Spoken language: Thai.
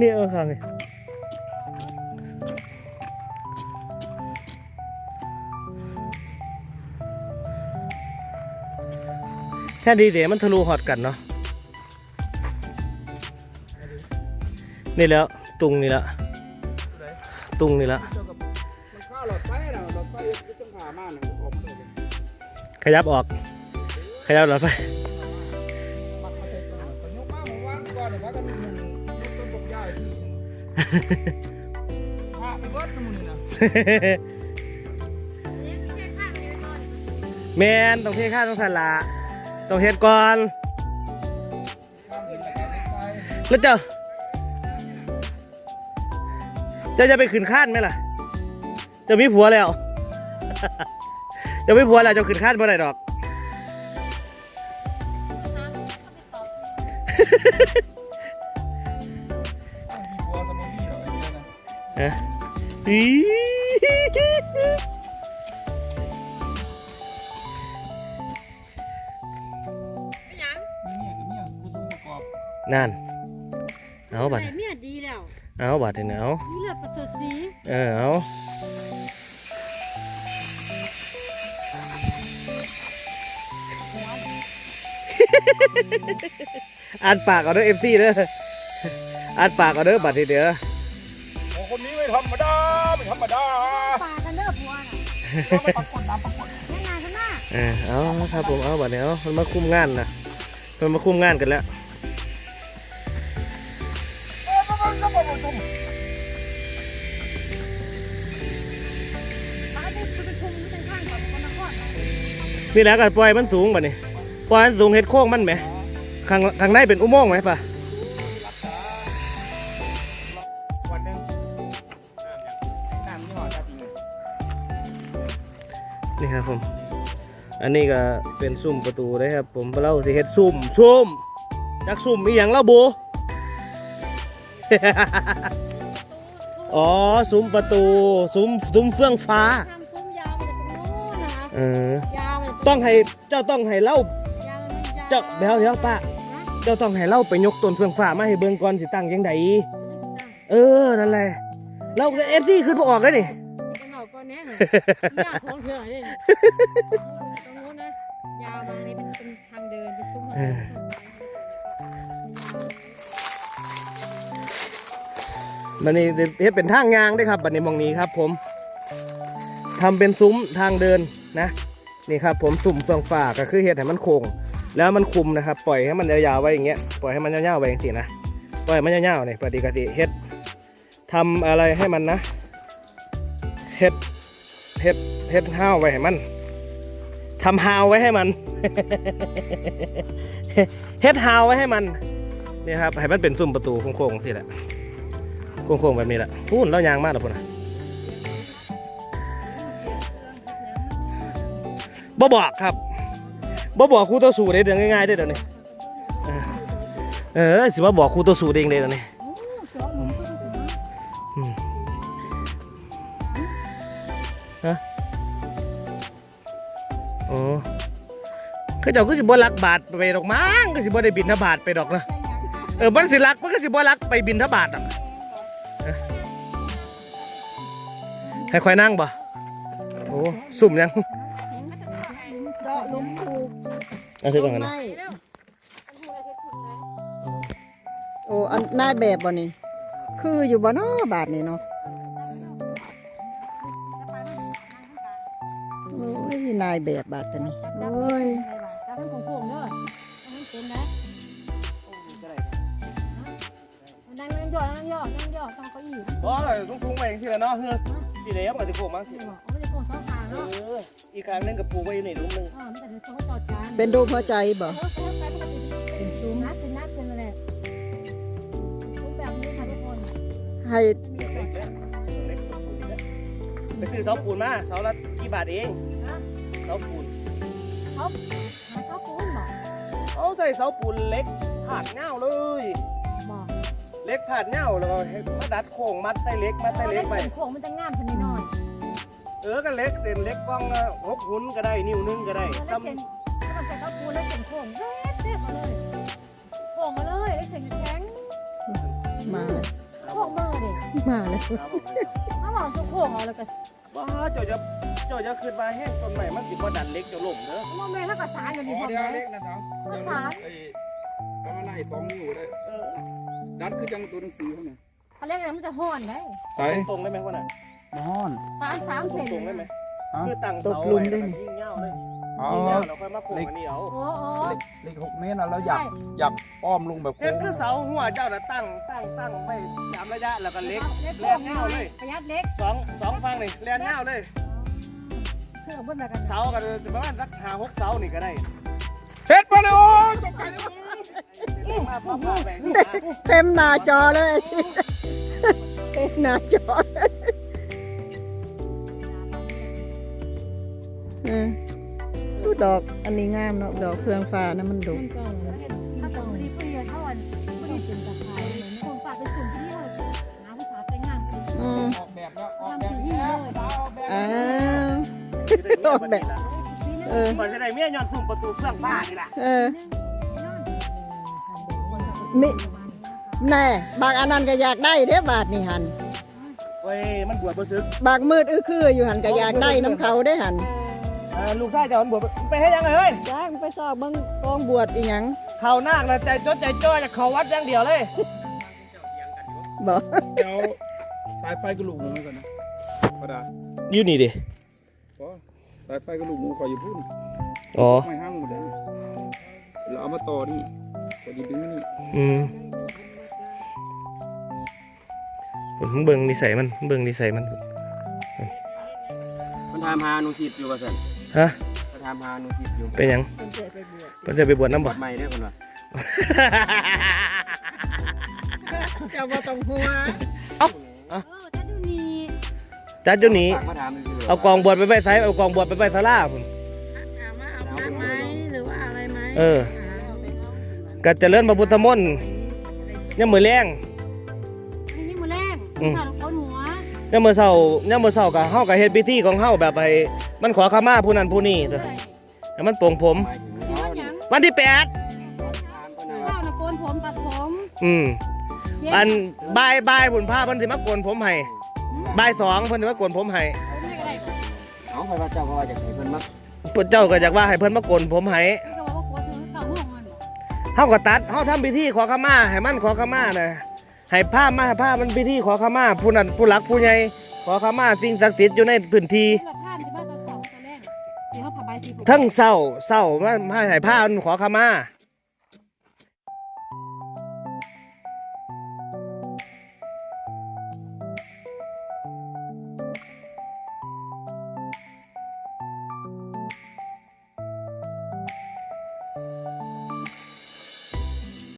นี่เออข้างนี่แค่ดีเดี๋ยวมันทะลุหอดกันเนาะนี่แล้วตุงนี่ละตุงนี่ละขยับออก ขยับหลอดไฟ ตัวก็ยกมนก่อนน่ะว่ากันมันยกต้นบกยาอีกทีนึงพาไปเบิดสมุนนะแมนต้องเทข้าต้องสละต้องเฮ็ดก่อนแล้วเจ้าเจ้าจะไปขึ้นข้านไหมล่ะเจะมีผัวแล้วเจะมีผัวแล้วเจะขึ้นข้านเมื่อไรดอก นี่ยกับเนี่ยกูส่งประกอบนั่น เอาบัตรใส่เมียดีแล้ว เอาบัตรเนี่ยเอานี่เลือดประเสริฐสีเออเอาอ่านปากเอาเด้อเอฟซีเด้ออ่านปากเอาเด้อบัตรทีเดียวโอ้ คนนี้ไม่ธรรมดาไม่ธรรมดาปากกันเด้อผัวน่ะเราไปปักกดน้ำปักกดแม่งานกันมาเออเอาครับผมเอาบัตรเนี่ยเอามันมาคุมงานนะมันมาคุมงานกันแล้วเออมาๆๆๆๆปากกันคือเป็นคุมเป็นข้างกับคนนครน่ะนี่แหละก็ปล่อยมันสูงบัตรนี่ปล่อยมันสูงเฮ็ดโค้งมันไหมข้างข้างในเป็นอุโมงค์ไหมป่ะ นี่ครับผม อันนี้ก็เป็นซุ้มประตูนะครับ ผมเราสิเฮ็ดซุ้มซุ้มจักซุ้มมีอย่างเล่าบูอ๋อซุ้มประตูซุ้มซุ้มเฟื่องฟ้าทำซุ้มยาวมาจากตรงนู้นนะคะเออยาวมาจากต้องให้เจ้าต้องให้เล่ายาวมันยาวเจ้าเดี๋ยวเดี๋ยวป้าฮะเจ้าต้องให้เล่าไปยกต้นเฟื่องฟ้ามาให้เบิ่งก่อนสิตั้งยังไงเออนั่นแหละเราเอฟซีขึ้นบ่ออกเลยนี่ แน่เหรอยาของเธอเลยตรงนู้นนะ ยาวมานี่เป็นเป็นทางเดิน เป็นซุ้มทางเดินบันนี้เฮ็ดเป็นทางยางด้วยครับบันนี้มองนี้ครับ ผมทำเป็นซุ้มทางเดินนะนี่ครับ ผมสุ่มเฟืองฟ้าก็คือเฮ็ดให้มันโค้งแล้วมันคุมนะครับ ปล่อยให้มันยาวๆไว้อย่างเงี้ยปล่อยให้มันยาวๆไว้อย่างนี้นะปล่อยมันยาวๆเนี่ยปฏิกติเฮ็ดทำอะไรให้มันนะเฮ็ด เฮ็ดเฮ็ดห้าวไว้ให้มันทำฮาวไว้ให้มัน เฮ็ดฮาวไว้ให้มันนี่ครับให้มันเป็นซุ้มประตูโค้งๆสิแหละโค้งๆแบบนี้แหละพูนแล้วยางมากแล้วพุ่นนะบ่บอกครับบ่บอกครูตัวสูได้เดี๋ยวง่ายๆได้เดี๋ยวนี้เออเออสิว่าบอกครูตัวสูเองเลยเดี๋ยวนี้ ฮะโอ้เขาเจ้าก็สิบ่ลักบาทไปดอกมั้งก็สิบ่ได้บินทบาทไปดอกนะเออมันสิลักมันก็สิบ่ลักไปบินทบาทอะให้ควายนั่งบ่โอ้สุ่มยังเจาะลุมปลูกเอาถือก่อนกันนะไม่โอ้อันนายแบบบ่นี่คืออยู่บ่เนาะบาทนี่เนาะ นายแบบบาตัวนี้โอ้ยจับมันโค้งๆเด้อมันเป็นนะนั่งนั่งย่อนั่งย่อนั่งย่อต้องเก้าอี้บ่เลยต้องทุ่งไปอย่างที่ละเนาะเฮ้ยพี่เลี้ยงกับที่โค้งมาสิมันจะโค้งสองทางเอเนาะออีกครั้งนึงกับปูไว้อยู่ในรูมหนึงเออมันจะต้องจอดกันเป็นรูปหัวใจบ่โอ้โหไปปกติเป็นซุ้มนัดเป็นนัดเป็นอะไรซุ้มแบบนี้ค่ะทุกคนให้ไปซื้อเสาปูนมาเสาละกี่บาทเอง เสาปูนหาข้าวปูนบอกเอาใส่เสาปูนเล็กผาดเงาเลยบอกเล็กผาดเงาแล้วก็ให้มาดัดโค้งมัดใส่เล็กมัดใส่เล็กไปโค้งมันจะงามสักนิดหน่อย เออก็เล็กเต็มเล็กกล้องละหกหุ่นก็ได้นิ้วหนึงก็ได้แล้วซ้เส้นถ้ามันใส่ข้าวปูนแล้วเส้นโค้งเด็ดเด็ดมาเลยโค้งมาเลยแล้วเส้นแข็งมามาเลยเขาบอกสุโขงเอาแล้วก็ ว้าเจ้าจะเจ้าจะขึ้นมาแห้งต้นใหม่มันสิบ่ดันเล็กเจะล่มเด้อว่าแม่แล้วก็สารกันอ๋ดีอพอเดี๋ยวไหมเล็กนะสาวก็สารไอ้ประมาณไหนสองนิ้วได้เออดัดคือจังตัวหนังสือเขาเนี่ยเขาเรียกอะไรมันจะห่อนได้ใส่ตรงๆได้ไหมพ่อน่ะมอนสารสามเซนตรงๆได้ไหมฮะคือตั้งเสาไว้แล้วก็ยิ่งเงาเลย อ๋อยิ่งเงาเราค่อยมาโค้งอันนี้เอาโอ้โหเล็กหกเมตรนะแล้วอยากอยากอ้อมลงแบบเฮ็โค้ดงคือเสาหัวเจ้าน่ะตั้งตั้งตั้งไว้ตามระยะแล้วก็เล็กเล็กแลนเงาเลยประหยัดเล็กสองสองฟังนี่แล่นเงาเลยเครื่องเบิ้ลแบบกันเสาก็ประมาณสักหาหกเสานี่ก็ได้เฮ็ดมาเลยโอ้ยตกใจเลยเต็มหน้าจอเลยสิเต็มหน้าจอเออ ดูดอกอันนี้งามเนาะดอกเฟืองฟ้านะมันดกถ้าจะพอดีเพื่อนเท่าวันพอดีเป็นตะไคร้เลยนะคนฝากไปสุ่มที่นี่เลยหาภาษาเป็นงานคืออืมออกแบบแล้วออกแบบแล้วออกแบบอ้าแล้ววออกแบบเออก่อนจะได้เมียย้อนสุ่มประตูเครื่องฟ้านี่ล่ะเออมิแน่บางอันนั้นก็อยากได้เด้อบาทนี่หันเว้ยมันบวชบ่ซึกบางมืดอื้อคืออยู่หันก็อยากได้น้ำเขาได้หันเออ ลูกชายเจ้ามันบวชไปให้ยังไงเฮ้ยจ้างไปสอบเบิ่งกองบวชอีหยังเขานาคนะใจจดใจจ่อจะเขาวัดอย่างเดียวเลยบอกเดี๋ยวสายไฟกระลูกหมูก่อนนะกระดาษอยู่นี่ดิพอสายไฟกระลูกหมูขออย่าพูดอ๋อไม่ห้างหมดเลยเราเอามาต่อนี่ขออย่าดึงนี่อืมผมเบิ่งนิสัยมันเบิ่งนิสัยมันมันทำหาหนูสิบอยู่ว่าสัน ฮะมันทำหาหนูสิบอยู่เป็นหยังมันจะไปบวชน้ำบ่บวชใหม่ได้อคนว่าเจ้าบ่ต้องหัวเออถ้าดูนี่จัดเดี๋ยวนี้ฝากมาถามซื่ๆเอากองบวชไปไว้ไสเอากองบวชไปไว้ศาลาพุ่นมาเอาน้ำไหมหรือว่าอะไรไหมเออ ก็เจริญพระพุทธมนต์ยังมือแรงอันนี้มือแรกอืมสารโคนหัวยังมือเศร้ายังมือเศร้าก็เฮาก็เฮ็ดพิธีของเฮาแบบให้ มันขอขมาผู้นั้นผู้นี้ตัวให้มันโปร่งผมหมายถึงที่เขาว่าหเนี่ยัยงวันที่แปดถามคนนะข้าว่าวนะโกนผมตัดผมอืมเย็อันบายบายผุนผ้าเพิ่นสิมาโกนผมให้บายสองเพิ่นสิมาโกนผมให้ผมไม่ก็ได้เอาไปว่าเจ้าเพราะว่าจะให้เพิ่นมาเพิ่นเจ้าก็อยากว่าให้เพิ่นมาโกนผมให้นี่ก็บอกว่าโกนถึงเก่าห้องมันบอกเฮาก็ตัดเฮาทำพิธีขอขมาให้มันขอขมาน่ะให้ผ้ามาผ้ามันพิธีขอขมาผู้นั้นผู้หลักผู้ใหญ่ขอขมาสิ่งศักดิ์สิทธิ์อยู่ในพื้นที่แบบผ้าที่บ้านตอน ทั้งเศร้าเศร้ามาให้ผ้ามันขอขมา